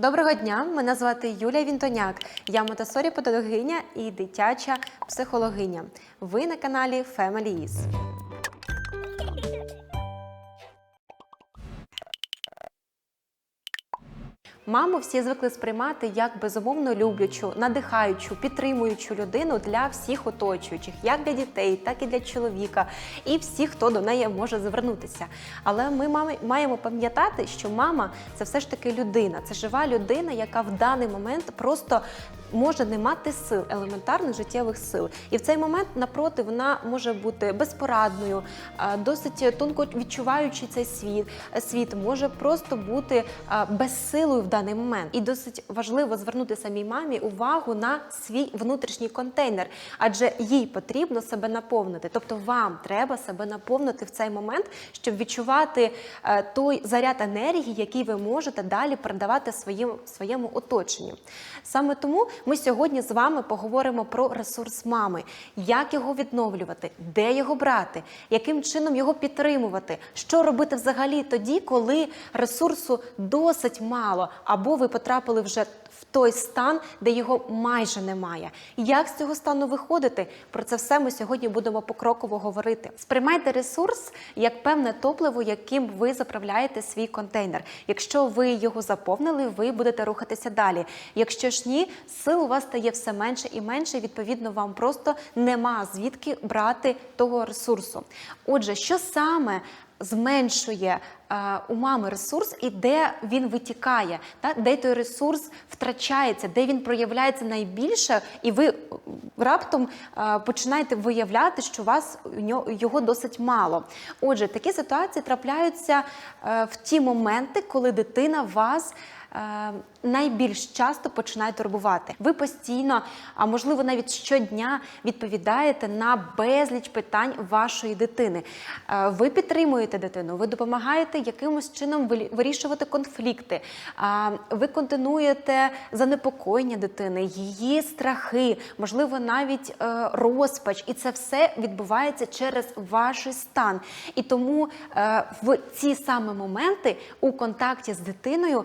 Доброго дня, мене звати Юлія Вінтоняк. Я мотосорі педагогиня і дитяча психологиня. Ви на каналі Family Is. Маму всі звикли сприймати як безумовно люблячу, надихаючу, підтримуючу людину для всіх оточуючих, як для дітей, так і для чоловіка, і всіх, хто до неї може звернутися. Але ми маємо пам'ятати, що мама це все ж таки людина, це жива людина, яка в даний момент просто може не мати сил, елементарних життєвих сил. І в цей момент, напроти, вона може бути безпорадною, досить тонко відчуваючи цей світ, світ може просто бути безсилою в даний момент. І досить важливо звернути самій мамі увагу на свій внутрішній контейнер, адже їй потрібно себе наповнити. Тобто вам треба себе наповнити в цей момент, щоб відчувати е, той заряд енергії, який ви можете далі передавати своїм своєму оточенню. Саме тому ми сьогодні з вами поговоримо про ресурс мами, як його відновлювати, де його брати, яким чином його підтримувати, що робити взагалі тоді, коли ресурсу досить мало, або ви потрапили вже той стан, де його майже немає. Як з цього стану виходити? Про це все ми сьогодні будемо покроково говорити. Сприймайте ресурс як певне топливо, яким ви заправляєте свій контейнер. Якщо ви його заповнили, ви будете рухатися далі. Якщо ж ні, сил у вас стає все менше і менше. Відповідно, вам просто нема звідки брати того ресурсу. Отже, що саме зменшує е, у мами ресурс і де він витікає, та де той ресурс втрачається, де він проявляється найбільше, і ви е, раптом е, починаєте виявляти, що у вас його досить мало. Отже, такі ситуації трапляються в ті моменти, коли дитина вас. Е, Найбільш часто починає турбувати. Ви постійно, а можливо навіть щодня відповідаєте на безліч питань вашої дитини. Е, Ви підтримуєте дитину, ви допомагаєте якимось чином вирішувати конфлікти. А, Ви континуєте занепокоєння дитини, її страхи, можливо, навіть е, розпач, і це все відбувається через ваш стан. І тому е, в ці саме моменти у контакті з дитиною,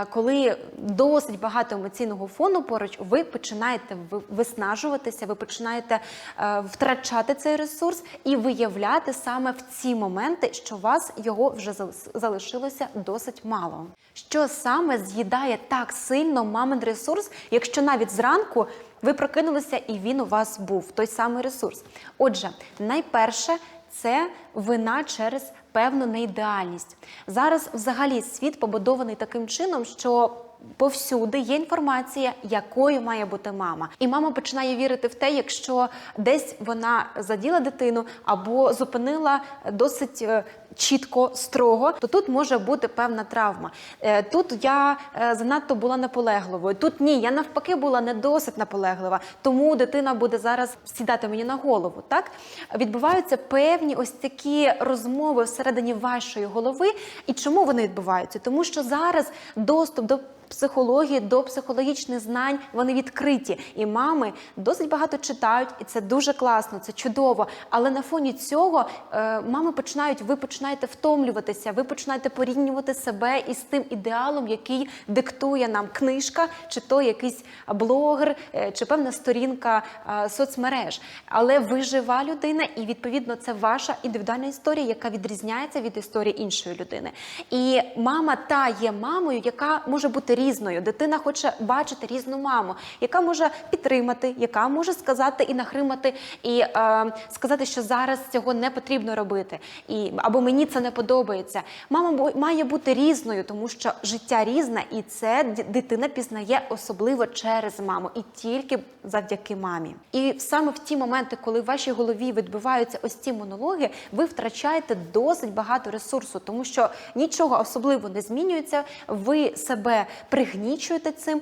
е, коли досить багато емоційного фону поруч, ви починаєте виснажуватися, ви починаєте е, втрачати цей ресурс і виявляти саме в ці моменти, що у вас його вже залишилося досить мало. Що саме з'їдає так сильно мамин ресурс, якщо навіть зранку ви прокинулися і він у вас був той самий ресурс? Отже, найперше це вина через певну неідеальність. Зараз взагалі світ побудований таким чином, що повсюди є інформація, якою має бути мама. І мама починає вірити в те, якщо десь вона заділа дитину або зупинила досить. Чітко, строго, то тут може бути певна травма. Е, Тут я е, занадто була наполегливою. Тут ні, я навпаки була не досить наполеглива. Тому дитина буде зараз сідати мені на голову. Так відбуваються певні ось такі розмови всередині вашої голови. І чому вони відбуваються? Тому що зараз доступ до психології, до психологічних знань вони відкриті. І мами досить багато читають, і це дуже класно, це чудово. Але на фоні цього е, мами починають, ви починаєте втомлюватися, ви починаєте порівнювати себе із тим ідеалом, який диктує нам книжка, чи то якийсь блогер, е, чи певна сторінка е, соцмереж. Але ви жива людина, і відповідно це ваша індивідуальна історія, яка відрізняється від історії іншої людини. І мама та є мамою, яка може бути різною. Дитина хоче бачити різну маму, яка може підтримати, яка може сказати і нахримати, і е, сказати, що зараз цього не потрібно робити, і або мені це не подобається. Мама має бути різною, тому що життя різне, і це дитина пізнає особливо через маму і тільки завдяки мамі. І саме в ті моменти, коли в вашій голові відбуваються ось ці монологи, ви втрачаєте досить багато ресурсу, тому що нічого особливо не змінюється. Ви себе пригнічуєте цим.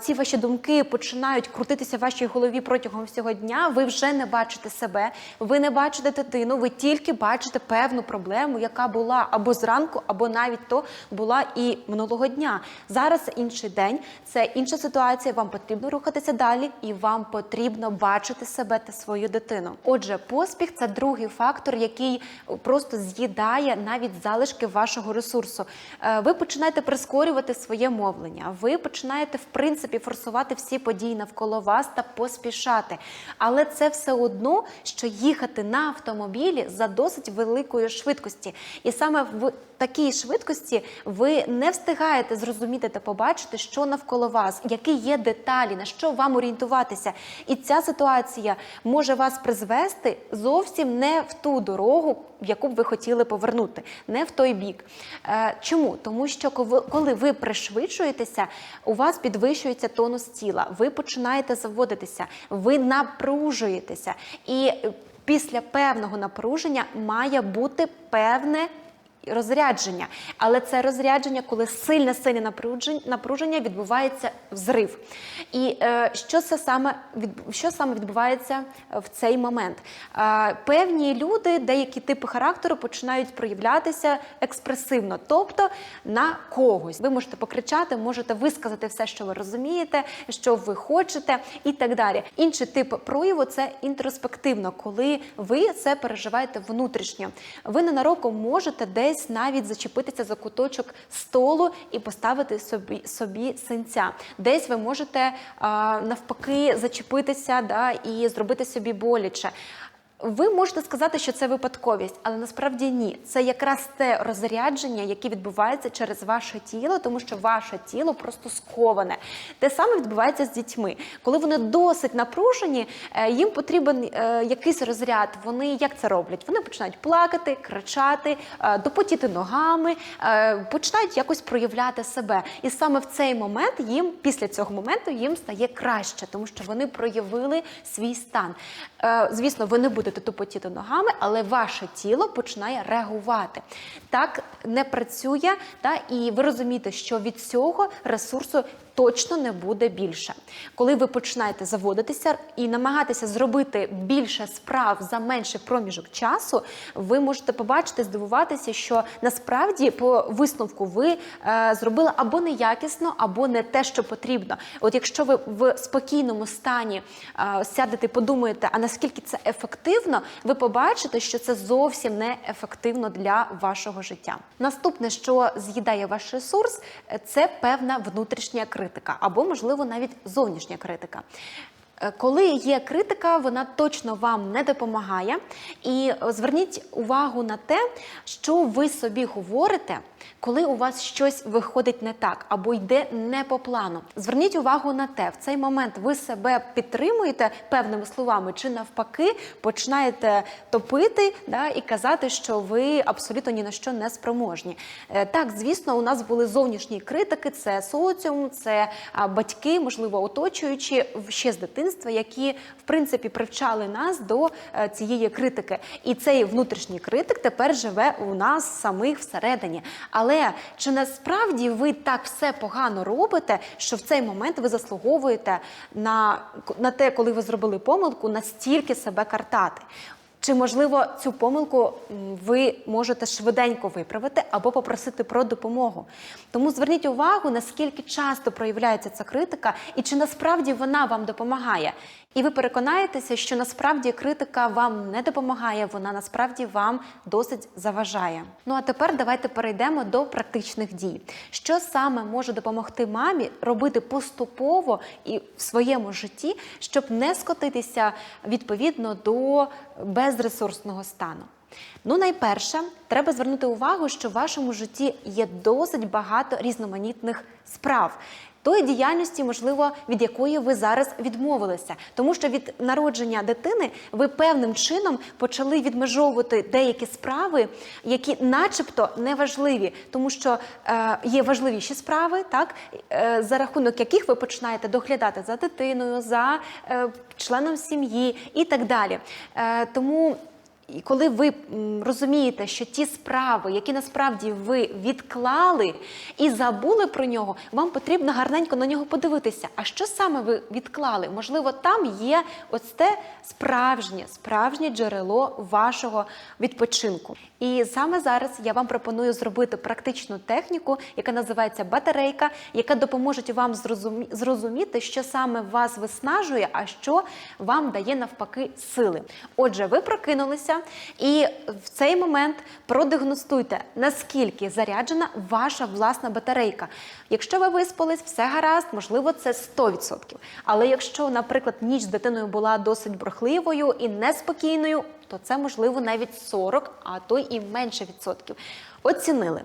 Ці ваші думки починають крутитися в вашій голові протягом всього дня. Ви вже не бачите себе, ви не бачите дитину, ви тільки бачите певну проблему, яка була або зранку, або навіть то була і минулого дня. Зараз інший день, це інша ситуація. Вам потрібно рухатися далі, і вам потрібно бачити себе та свою дитину. Отже, поспіх це другий фактор, який просто з'їдає навіть залишки вашого ресурсу. Е, Ви починаєте прискорювати своє мовлення. Розслаблення. Ви починаєте в принципі форсувати всі події навколо вас та поспішати. Але це все одно, що їхати на автомобілі за досить великої швидкості. І саме в такій швидкості ви не встигаєте зрозуміти та побачити, що навколо вас, які є деталі, на що вам орієнтуватися. І ця ситуація може вас призвести зовсім не в ту дорогу, яку б ви хотіли повернути, не в той бік. Е, Чому? Тому що коли- ви пришвидшуєтеся, у вас підвищується тонус тіла, ви починаєте заводитися, ви напружуєтеся. І е, після певного напруження має бути певне розрядження. Але це розрядження, коли сильне сильне напружень- напруження відбувається взрив. І е, що це саме що саме відбувається в цей момент? Е, певні люди, деякі типи характеру починають проявлятися експресивно, тобто на когось. Ви можете покричати, можете висказати все, що ви розумієте, що ви хочете, і так далі. Інший тип прояву це інтроспективно, коли ви це переживаєте внутрішньо. Ви ненароком можете десь навіть зачепитися за куточок столу і поставити собі собі синця. Десь ви можете навпаки зачепитися да, і зробити собі боляче. Ви можете сказати, що це випадковість, але насправді ні. Це якраз те розрядження, яке відбувається через ваше тіло, тому що ваше тіло просто сковане. Те саме відбувається з дітьми. Коли вони досить напружені, е, їм потрібен е, якийсь розряд. Вони як це роблять? Вони починають плакати, кричати, е, допотіти ногами, починають якось проявляти себе. І саме в цей момент їм, після цього моменту, їм стає краще, тому що вони проявили свій стан. Звісно, ви не будете тупотіти ногами, але ваше тіло починає реагувати. Так не працює, та, і ви розумієте, що від цього ресурсу точно не буде більше. Коли ви починаєте заводитися і намагатися зробити більше справ за менший проміжок часу, ви можете побачити, здивуватися, що насправді по висновку ви е, зробили або неякісно, або не те, що потрібно. От якщо ви в спокійному стані е, сядете, подумаєте, а наскільки це ефективно, ви побачите, що це зовсім не ефективно для вашого життя. Наступне, що з'їдає ваш ресурс, е, це певна внутрішня критика, або, можливо, навіть зовнішня критика. Е, Коли є критика, вона точно вам не допомагає. І е, зверніть увагу на те, що ви собі говорите, коли у вас щось виходить не так або йде не по плану. Зверніть увагу на те, в цей момент ви себе підтримуєте певними словами, чи навпаки починаєте топити да, і казати, що ви абсолютно ні на що не спроможні. Е, Так, звісно, у нас були зовнішні критики: це соціум, це батьки, можливо, оточуючі ще з дитинства, які в принципі привчали нас до е, цієї критики. І цей внутрішній критик тепер живе у нас самих всередині. Але чи насправді ви так все погано робите, що в цей момент ви заслуговуєте на, на те, коли ви зробили помилку, настільки себе картати? Чи можливо цю помилку ви можете швиденько виправити або попросити про допомогу? Тому зверніть увагу, наскільки часто проявляється ця критика, і чи насправді вона вам допомагає. І ви переконаєтеся, що насправді критика вам не допомагає, вона насправді вам досить заважає. Ну а тепер давайте перейдемо до практичних дій. Що саме може допомогти мамі робити поступово і в своєму житті, щоб не скотитися відповідно до безресурсного стану? Ну, найперше, треба звернути увагу, що в вашому житті є досить багато різноманітних справ. Тої діяльності, можливо, від якої ви зараз відмовилися, тому що від народження дитини ви певним чином почали відмежовувати деякі справи, які, начебто, не важливі, тому що е, є важливіші справи, так е, за рахунок яких ви починаєте доглядати за дитиною, за е, членом сім'ї і так далі. Е, тому і коли ви розумієте, що ті справи, які насправді ви відклали і забули про нього, вам потрібно гарненько на нього подивитися. А що саме ви відклали? Можливо, там є ось те справжнє, справжнє джерело вашого відпочинку. І саме зараз я вам пропоную зробити практичну техніку, яка називається батарейка, яка допоможе вам зрозуміти, що саме вас виснажує, а що вам дає навпаки сили. Отже, ви прокинулися, і в цей момент продигностуйте, наскільки заряджена ваша власна батарейка. Якщо ви виспались, все гаразд, можливо, це 100%. Але якщо, наприклад, ніч з дитиною була досить бурхливою і неспокійною, то це можливо навіть 40, а то і менше відсотків. Оцінили.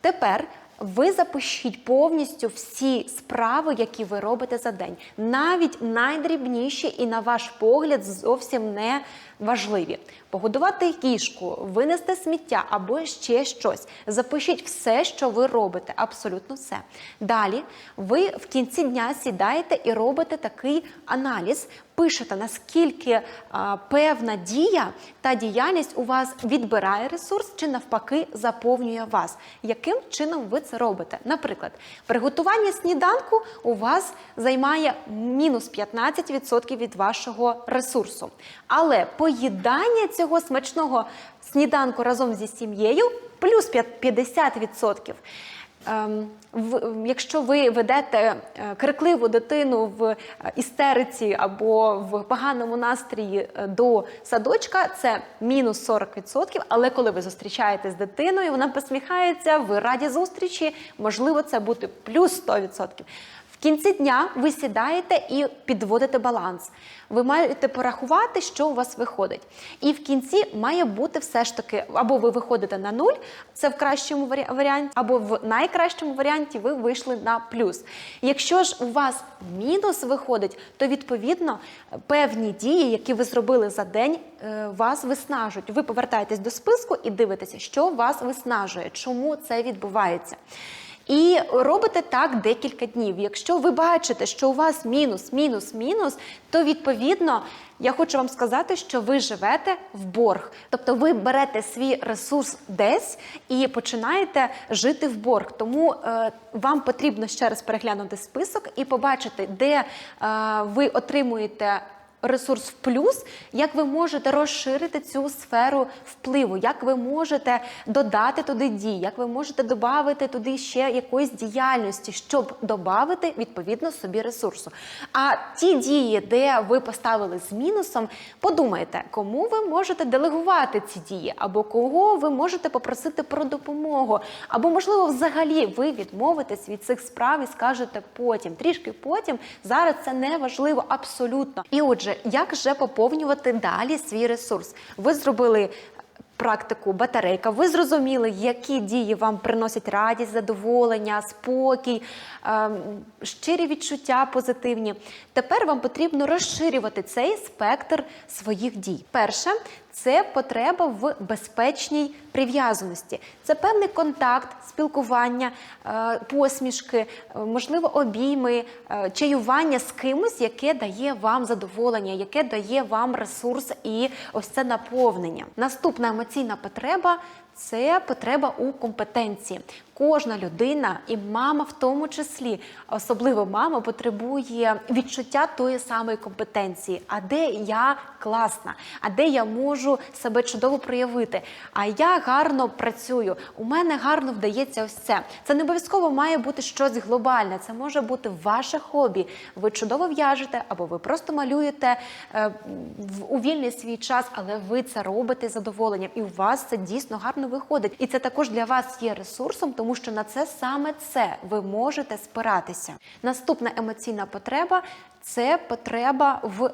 Тепер ви запишіть повністю всі справи, які ви робите за день, навіть найдрібніші і, на ваш погляд, зовсім не важливі. Погодувати кішку, винести сміття або ще щось. Запишіть все, що ви робите, абсолютно все. Далі ви в кінці дня сідаєте і робите такий аналіз, пишете, наскільки а, певна дія та діяльність у вас відбирає ресурс чи навпаки заповнює вас. Яким чином ви це робите? Наприклад, приготування сніданку у вас займає мінус 15% від вашого ресурсу. Але поїдання цього смачного сніданку разом зі сім'єю плюс 50%. Ем, Якщо ви ведете е, крикливу дитину в е, істериці або в поганому настрої е, до садочка, це мінус 40%. Але коли ви зустрічаєтесь з дитиною, вона посміхається, ви раді зустрічі, можливо, це буде плюс 100%. В кінці дня ви сідаєте і підводите баланс. Ви маєте порахувати, що у вас виходить. І в кінці має бути все ж таки, або ви виходите на нуль, це в кращому варі- варіанті, або в найкращому варіанті ви вийшли на плюс. Якщо ж у вас мінус виходить, то відповідно певні дії, які ви зробили за день, е, вас виснажують. Ви повертаєтесь до списку і дивитеся, що вас виснажує, чому це відбувається. І робите так декілька днів. Якщо ви бачите, що у вас мінус, мінус, мінус, то відповідно я хочу вам сказати, що ви живете в борг. Тобто ви берете свій ресурс десь і починаєте жити в борг. Тому е, вам потрібно ще раз переглянути список і побачити, де е, ви отримуєте ресурс в плюс, як ви можете розширити цю сферу впливу, як ви можете додати туди дій, як ви можете додати туди ще якоїсь діяльності, щоб додати відповідно собі ресурсу. А ті дії, де ви поставили з мінусом, подумайте, кому ви можете делегувати ці дії, або кого ви можете попросити про допомогу, або можливо, взагалі ви відмовитесь від цих справ і скажете потім, трішки потім. Зараз це не важливо абсолютно. І отже, як же поповнювати далі свій ресурс? Ви зробили. Практику батарейка, ви зрозуміли, які дії вам приносять радість, задоволення, спокій, ем, щирі відчуття позитивні. Тепер вам потрібно розширювати цей спектр своїх дій. Перше це потреба в безпечній прив'язаності. Це певний контакт, спілкування, е, посмішки, е, можливо, обійми, е, чаювання з кимось, яке дає вам задоволення, яке дає вам ресурс і ось це наповнення. Наступна емоційна потреба. Це потреба у компетенції. Кожна людина, і мама в тому числі, особливо мама, потребує відчуття тої самої компетенції. А де я класна, а де я можу себе чудово проявити? А я гарно працюю. У мене гарно вдається ось це. Це не обов'язково має бути щось глобальне. Це може бути ваше хобі. Ви чудово в'яжете, або ви просто малюєте е, в- у вільний свій час, але ви це робите з задоволенням, і у вас це дійсно гарно виходить. І це також для вас є ресурсом, тому що на це саме це ви можете спиратися. Наступна емоційна потреба це потреба в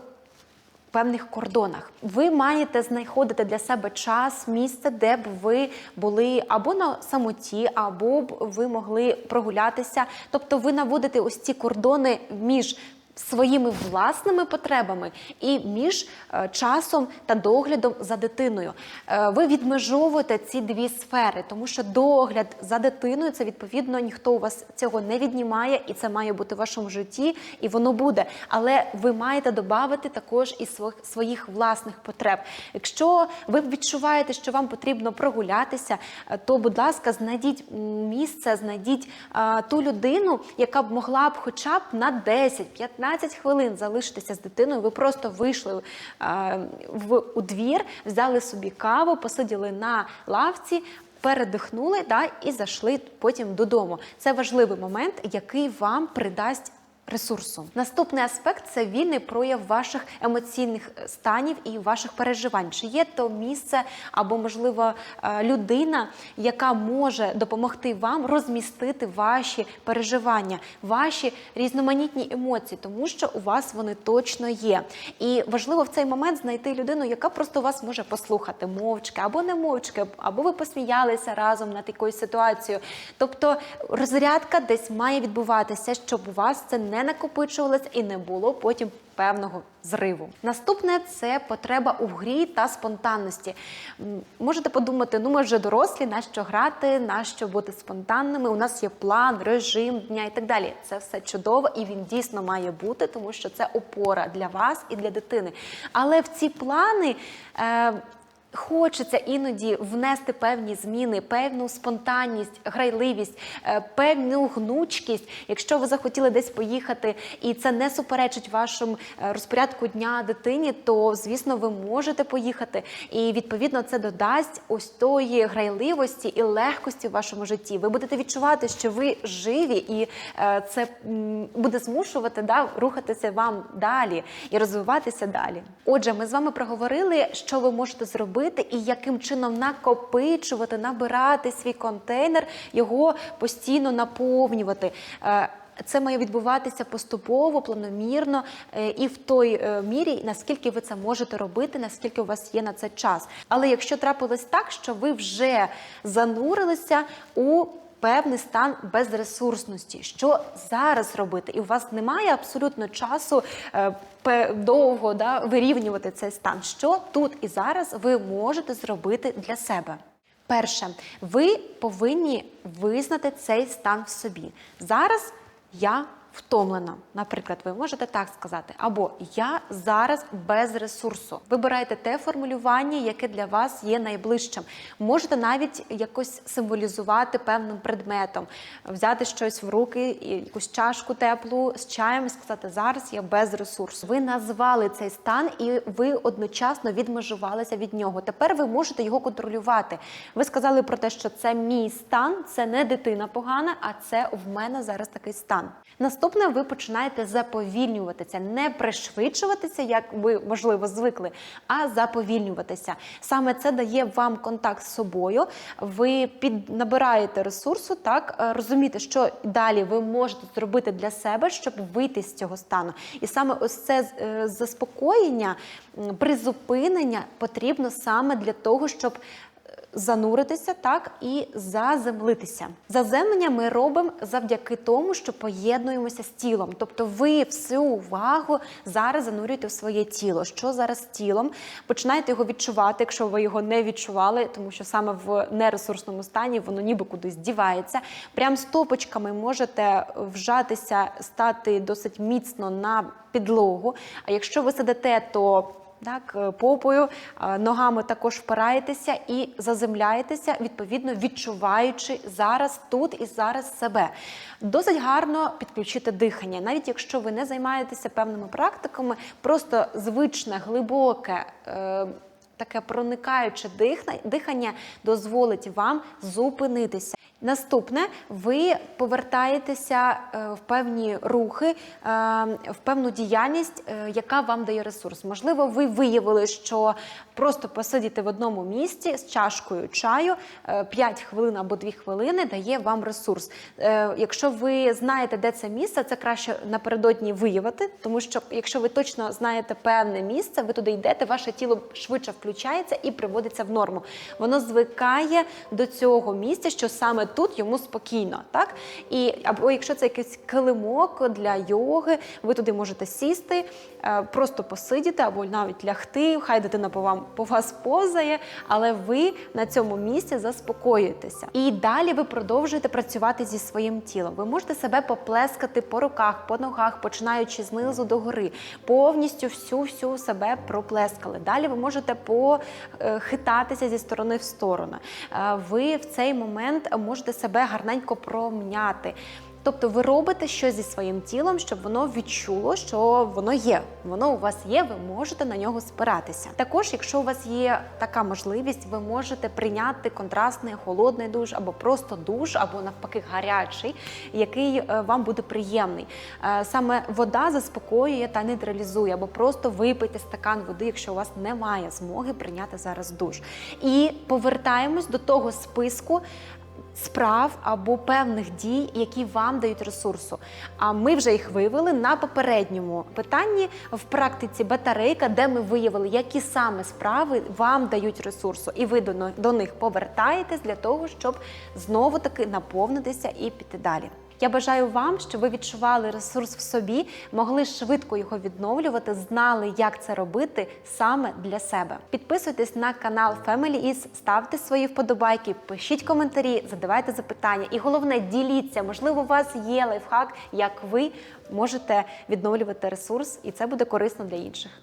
певних кордонах. Ви маєте знаходити для себе час, місце, де б ви були або на самоті, або б ви могли прогулятися. Тобто ви наводите ось ці кордони між своїми власними потребами і між е, часом та доглядом за дитиною. Е, ви відмежовуєте ці дві сфери, тому що догляд за дитиною це відповідно ніхто у вас цього не віднімає, і це має бути в вашому житті, і воно буде. Але ви маєте додати також і своїх, власних потреб. Якщо ви відчуваєте, що вам потрібно прогулятися, е, то, будь ласка, знайдіть місце, знайдіть ту людину, яка б могла б хоча б на 10-15 хвилин залишитися з дитиною. Ви просто вийшли е, в у двір, взяли собі каву, посиділи на лавці. Передихнули да, і зайшли потім додому. Це важливий момент, який вам придасть ресурсу. Наступний аспект це вільний прояв ваших емоційних е, станів і ваших переживань. Чи є то місце або, можливо, е, людина, яка може допомогти вам розмістити ваші переживання, ваші різноманітні емоції, тому що у вас вони точно є. І важливо в цей момент знайти людину, яка просто вас може послухати мовчки або не мовчки, або ви посміялися разом над якоюсь ситуацією. Тобто розрядка десь має відбуватися, щоб у вас це не накопичувалось і не було потім певного зриву. Наступне це потреба у грі та спонтанності. Можете подумати, ну ми вже дорослі, на що грати, на що бути спонтанними. У нас є план, режим дня і так далі. Це все чудово і він дійсно має бути, тому що це опора для вас і для дитини. Але в ці плани. Е, Хочеться іноді внести певні зміни, певну спонтанність, грайливість, е, певну гнучкість. Якщо ви захотіли десь поїхати, і це не суперечить вашому е, розпорядку дня дитині, то звісно ви можете поїхати. І відповідно це додасть ось тої грайливості і легкості в вашому житті. Ви будете відчувати, що ви живі, і е, це буде змушувати да, рухатися вам далі і розвиватися далі. Отже, ми з вами проговорили, що ви можете зробити і яким чином накопичувати, набирати свій контейнер, його постійно наповнювати. Е, Це має відбуватися поступово, планомірно е, і в той е, мірі, наскільки ви це можете робити, наскільки у вас є на це час. Але якщо трапилось так, що ви вже занурилися у певний стан безресурсності, що зараз робити, і у вас немає абсолютно часу е, довго да, вирівнювати цей стан. Що тут і зараз ви можете зробити для себе? Перше, ви повинні визнати цей стан в собі. Зараз я втомлена. Наприклад, ви можете так сказати, або я зараз без ресурсу. Вибирайте те формулювання, яке для вас є найближчим. Можете навіть якось символізувати певним предметом, взяти щось в руки, якусь чашку теплу з чаєм і сказати, зараз я без ресурсу. Ви назвали цей стан і ви одночасно відмежувалися від нього. Тепер ви можете його контролювати. Ви сказали про те, що це мій стан, це не дитина погана, а це в мене зараз такий стан. Наступне, ви починаєте заповільнюватися, не пришвидшуватися, як ви можливо звикли, а заповільнюватися. Саме це дає вам контакт з собою. Ви під набираєте ресурсу, так е, розумієте, що далі ви можете зробити для себе, щоб вийти з цього стану. І саме ось це е, заспокоєння, призупинення потрібно саме для того, щоб зануритися так і заземлитися. Заземлення ми робимо завдяки тому, що поєднуємося з тілом. Тобто, ви всю увагу зараз занурюєте в своє тіло. Що зараз з тілом? Починаєте його відчувати, якщо ви його не відчували, тому що саме в нересурсному стані воно ніби кудись дівається. Прям стопочками можете вжатися, стати досить міцно на підлогу. А якщо ви сидите, то так, е, попою, ногами також впираєтеся і заземляєтеся, відповідно відчуваючи зараз тут і зараз себе. Досить гарно підключити дихання, навіть якщо ви не займаєтеся певними практиками, просто звичне, глибоке. е, Таке проникаюче дихання дозволить вам зупинитися. Наступне, ви повертаєтеся е, в певні рухи, е, в певну діяльність, е, яка вам дає ресурс. Можливо, ви виявили, що просто посидіти в одному місці з чашкою чаю 5 хвилин або 2 хвилини дає вам ресурс. Якщо ви знаєте, де це місце, це краще напередодні виявити, тому що якщо ви точно знаєте певне місце, ви туди йдете, ваше тіло швидше включається і приводиться в норму. Воно звикає до цього місця, що саме тут йому спокійно, так? І або якщо це якийсь килимок для йоги, ви туди можете сісти, е, просто посидіти або навіть лягти. Хай дитина по вам по вас позає, але ви на цьому місці заспокоюєтеся. І далі ви продовжуєте працювати зі своїм тілом. Ви можете себе поплескати по руках, по ногах, починаючи знизу до гори, повністю всю всю себе проплескали. Далі ви можете похитатися зі сторони в сторону. Е, Ви в цей момент можете себе гарненько промняти. Тобто ви робите щось зі своїм тілом, щоб воно відчуло, що воно є. Воно у вас є, ви можете на нього спиратися. Також, якщо у вас є така можливість, ви можете прийняти контрастний холодний душ або просто душ, або навпаки гарячий, який е, вам буде приємний. Е, Саме вода заспокоює та нейтралізує, або просто випийте стакан води, якщо у вас немає змоги прийняти зараз душ. І повертаємось до того списку справ або певних дій, які вам дають ресурсу. А ми вже їх вивели на попередньому питанні в практиці батарейка, де ми виявили, які саме справи вам дають ресурсу, і ви до них повертаєтесь для того, щоб знову таки наповнитися і піти далі. Я бажаю вам, щоб ви відчували ресурс в собі, могли швидко його відновлювати, знали, як це робити саме для себе. Підписуйтесь на канал Family Is, ставте свої вподобайки, пишіть коментарі, задавайте запитання. І головне, діліться. Можливо, у вас є лайфхак, як ви можете відновлювати ресурс, і це буде корисно для інших.